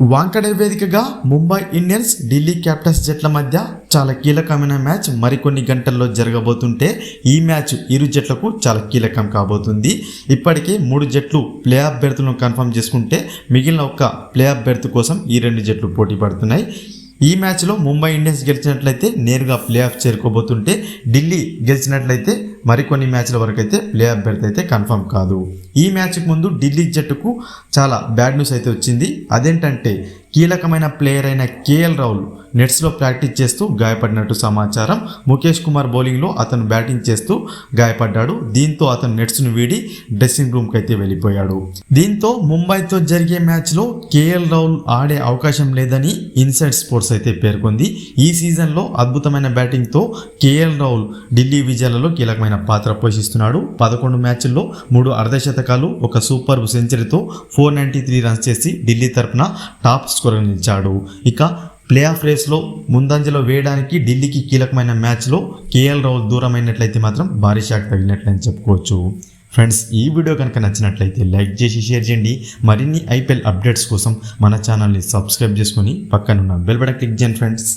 వాంకడే వేదికగా Mumbai Indians Delhi Capitals జట్ల మధ్య చాలా కీలకమైన మ్యాచ్ మరికొన్ని గంటల్లో జరగబోతుంటే ఈ మ్యాచ్ ఇరు జట్లకు చాలా కీలకం కాబోతుంది. ఇప్పటికే మూడు జట్లు ప్లే ఆఫ్ బెర్త్లను కన్ఫర్మ్ చేసుకుంటే మిగిలిన ఒక ప్లే ఆఫ్ బెర్త్ కోసం ఈ రెండు జట్లు పోటీ పడుతున్నాయి. ఈ మ్యాచ్లో ముంబై ఇండియన్స్ గెలిచినట్లయితే నేరుగా ప్లే ఆఫ్ చేరుకోబోతుంటే ఢిల్లీ గెలిచినట్లయితే మరికొన్ని మ్యాచ్ల వరకు అయితే ప్లే ఆఫ్ బెర్త్ అయితే కన్ఫర్మ్ కాదు. ఈ మ్యాచ్కి ముందు ఢిల్లీ జట్టుకు చాలా బ్యాడ్ న్యూస్ అయితే వచ్చింది. అదేంటంటే కీలకమైన ప్లేయర్ అయిన కేఎల్ రాహుల్ నెట్స్లో ప్రాక్టీస్ చేస్తూ గాయపడినట్టు సమాచారం. ముఖేష్ కుమార్ బౌలింగ్లో అతను బ్యాటింగ్ చేస్తూ గాయపడ్డాడు. దీంతో అతను నెట్స్ను వీడి డ్రెస్సింగ్ రూమ్కి అయితే వెళ్ళిపోయాడు. దీంతో ముంబైతో జరిగే మ్యాచ్లో కేఎల్ రాహుల్ ఆడే అవకాశం లేదని ఇన్సైడ్ స్పోర్ట్స్ అయితే పేర్కొంది. ఈ సీజన్లో అద్భుతమైన బ్యాటింగ్తో కేఎల్ రాహుల్ ఢిల్లీ విజయాలలో కీలకమైన పాత్ర పోషిస్తున్నాడు. పదకొండు మ్యాచ్ల్లో మూడు అర్ధశతకాలు ఒక సూపర్ సెంచరీతో ఫోర్ నైంటీ త్రీ రన్స్ చేసి ఢిల్లీ తరపున టాప్ స్కోరర్ నిలిచాడు. ఇక ప్లే ఆఫ్ రేస్లో ముందంజలో వేయడానికి ఢిల్లీకి కీలకమైన మ్యాచ్లో కేఎల్ రావు దూరమైనట్లయితే మాత్రం భారీ షాక్ తగిలినట్లని చెప్పుకోవచ్చు. ఫ్రెండ్స్ ఈ వీడియో కనుక నచ్చినట్లయితే లైక్ చేసి షేర్ చేయండి. మరిన్ని ఐపీఎల్ అప్డేట్స్ కోసం మన ఛానల్ని సబ్స్క్రైబ్ చేసుకొని పక్కనున్న బెల్ బటన్ క్లిక్ చేయండి ఫ్రెండ్స్.